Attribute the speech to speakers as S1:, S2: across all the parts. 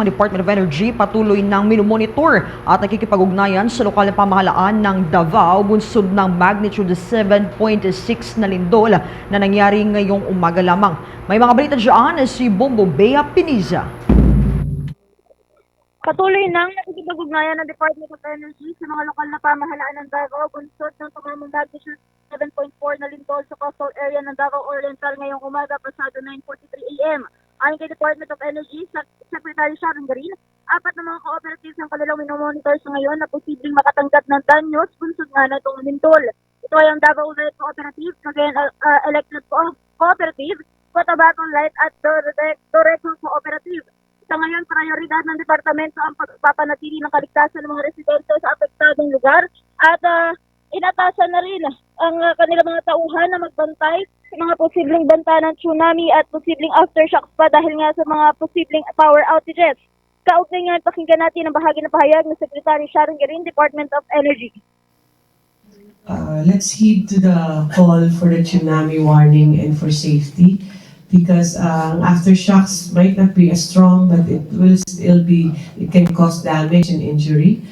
S1: Ang Department of Energy patuloy ng minumonitor at nakikipag-ugnayan sa lokal na pamahalaan ng Davao bunsod ng magnitude 7.6 na lindol na nangyari ngayong umaga lamang. May mga balita dyan si Bombo Bea Piniza.
S2: Patuloy nang nakikipag-ugnayan ng Department of Energy sa mga lokal na pamahalaan ng Davao bunsod ng tumamang magnitude 7.4 na lindol sa coastal area ng Davao Oriental ngayong umaga pasado 9.43 a.m. Ayon kay Department of Energy, Sec- Secretary Sharon Garin, apat na mga cooperatives ang kanilang minomonitor sa ngayon na posibleng makatanggap ng danyos bunsod nga na itong lindol. Ito ay ang Davao Light Cooperative, Cagayan uh, uh, Electric Co- Cooperative, Cotabato Light at Dore- Doreco Cooperative. Sa ngayon, prioridad ng departamento ang pagpapanatili ng kaligtasan ng mga residente sa apektadong lugar at ah, inatasan na rin ang ah, kanilang mga tauhan na magbantay sa mga posibleng banta ng tsunami at posibleng aftershocks pa dahil nga sa mga posibleng power outages. Kaugnay nga, pakinggan natin ang bahagi ng pahayag ng Secretary Sharon Garin, Department of Energy.
S3: uh, let's heed to the call for the tsunami warning and for safety because uh, aftershocks might not be as strong, but it will still be, it can cause damage and injury.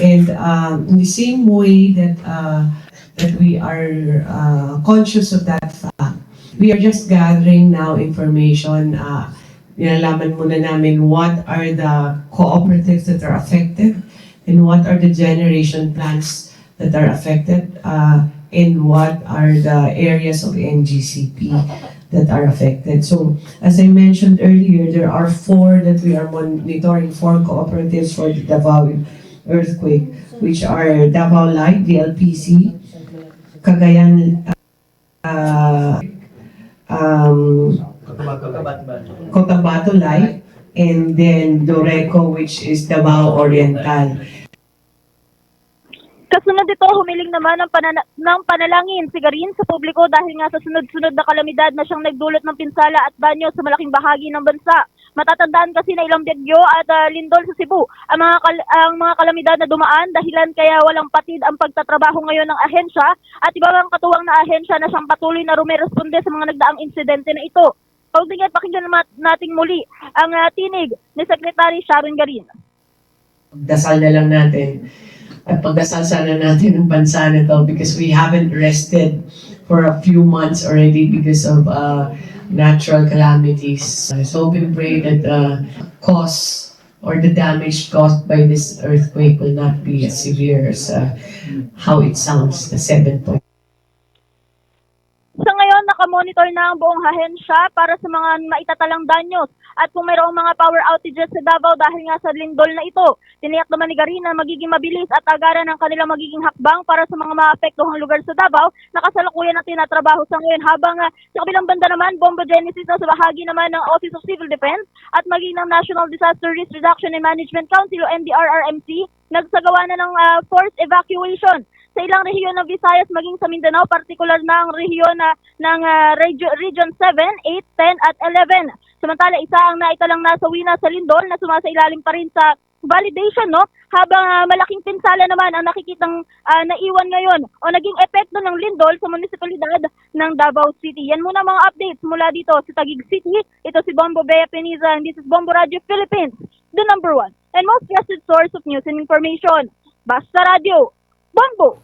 S3: And um, in the same way that uh, that we are uh, conscious of that fact, we are just gathering now information. Uh, nilalaman muna namin what are the cooperatives that are affected and what are the generation plants that are affected uh, and what are the areas of NGCP that are affected. So, as I mentioned earlier, there are four that we are monitoring, four cooperatives for the Davao earthquake, which are Davao Light, DLPC, Cagayan, uh, um, Cotabato Light, and then Doreco, which is Davao Oriental.
S2: Kasunod ito, humiling naman ng, panana- ng panalangin si Garin sa publiko dahil nga sa sunod-sunod na kalamidad na siyang nagdulot ng pinsala at banyo sa malaking bahagi ng bansa. Matatandaan kasi na ilang bagyo at ah, lindol sa Cebu ang mga, kal- ang mga kalamidad na dumaan dahilan kaya walang patid ang pagtatrabaho ngayon ng ahensya at iba pang katuwang na ahensya na siyang patuloy na rumiresponde sa mga nagdaang insidente na ito. Kaugnay pakinggan nating muli ang ah, tinig ni Secretary Sharon Garin.
S3: Dasal na lang natin at pagdasal sana natin ang bansa na because we haven't rested for a few months already because of uh, natural calamities. So and pray that the cost or the damage caused by this earthquake will not be as severe as uh, how it sounds, the 7.4.
S2: Nakamonitor na ang buong ahensya para sa mga maitatalang danyos at kung mayroong mga power outages sa Davao dahil nga sa lindol na ito. Tiniyak naman ni Garin na magiging mabilis at agaran ang kanilang magiging hakbang para sa mga maapektuhang lugar sa Davao na kasalukuyan na tinatrabaho sa ngayon habang ah, sa kabilang banda naman, Bombo Genesis na sa bahagi naman ng Office of Civil Defense at maging ng National Disaster Risk Reduction and Management Council o NDRRMC nagsagawa na ng ah, forced evacuation sa ilang rehiyon ng Visayas maging sa Mindanao, partikular na ang rehiyon na ng Regio- Region 7, 8, 10 at 11. Samantala, isa ang naitalang nasawi na sa Lindol na sumasailalim pa rin sa validation, no? Habang ah, malaking pinsala naman ang nakikitang ah, naiwan ngayon o naging epekto ng Lindol sa munisipalidad ng Davao City. Yan muna mga updates mula dito sa Taguig City. Ito si Bombo Bea Peniza and this is Bombo Radio Philippines, the number one and most trusted source of news and information. Basta Radio, Bombo!